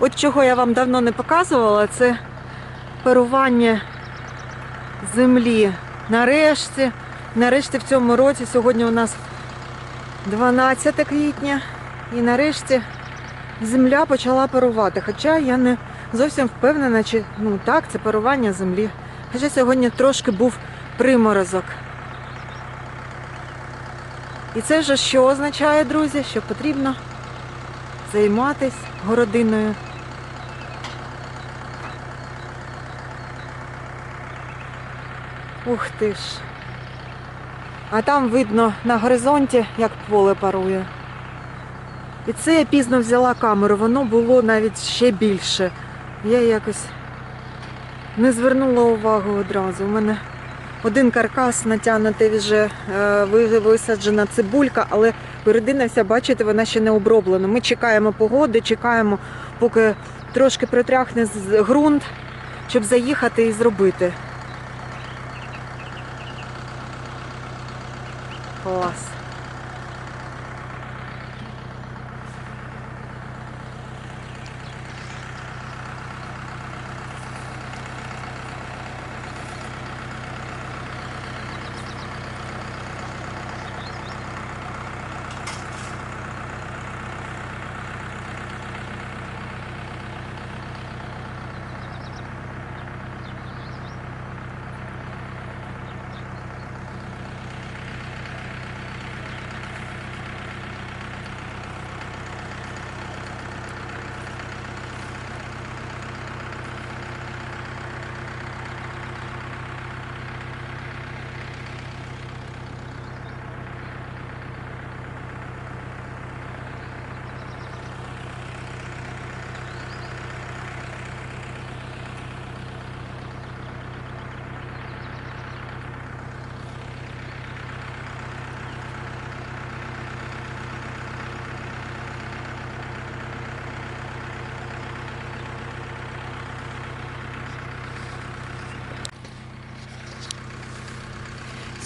От чого я вам давно не показувала, це парування землі. Нарешті, нарешті в цьому році, сьогодні у нас 12 квітня, і нарешті земля почала парувати. Хоча я не зовсім впевнена, чи ну так, це парування землі. Хоча сьогодні трошки був приморозок. І це вже що означає, друзі, що потрібно займатися городиною. Ух ти ж. А там видно на горизонті, як поле парує. І це я пізно взяла камеру, воно було навіть ще більше. Я якось не звернула увагу одразу. У мене один каркас натягнутий вже е, висаджена цибулька, але передина вся, бачите, вона ще не оброблена. Ми чекаємо погоди, чекаємо, поки трошки протряхне ґрунт, щоб заїхати і зробити. Of course.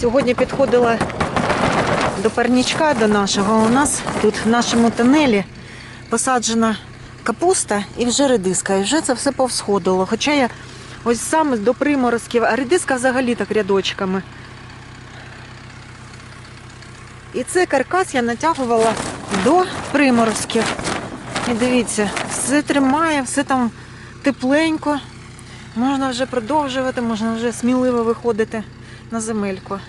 Сьогодні підходила до парнічка до нашого. У нас тут в нашому тунелі посаджена капуста і вже редиска. І вже це все повсходило. Хоча я ось саме до приморозків, а редиска взагалі так рядочками. І цей каркас я натягувала до приморозків. І дивіться, все тримає, все там тепленько. Можна вже продовжувати, можна вже сміливо виходити на земельку.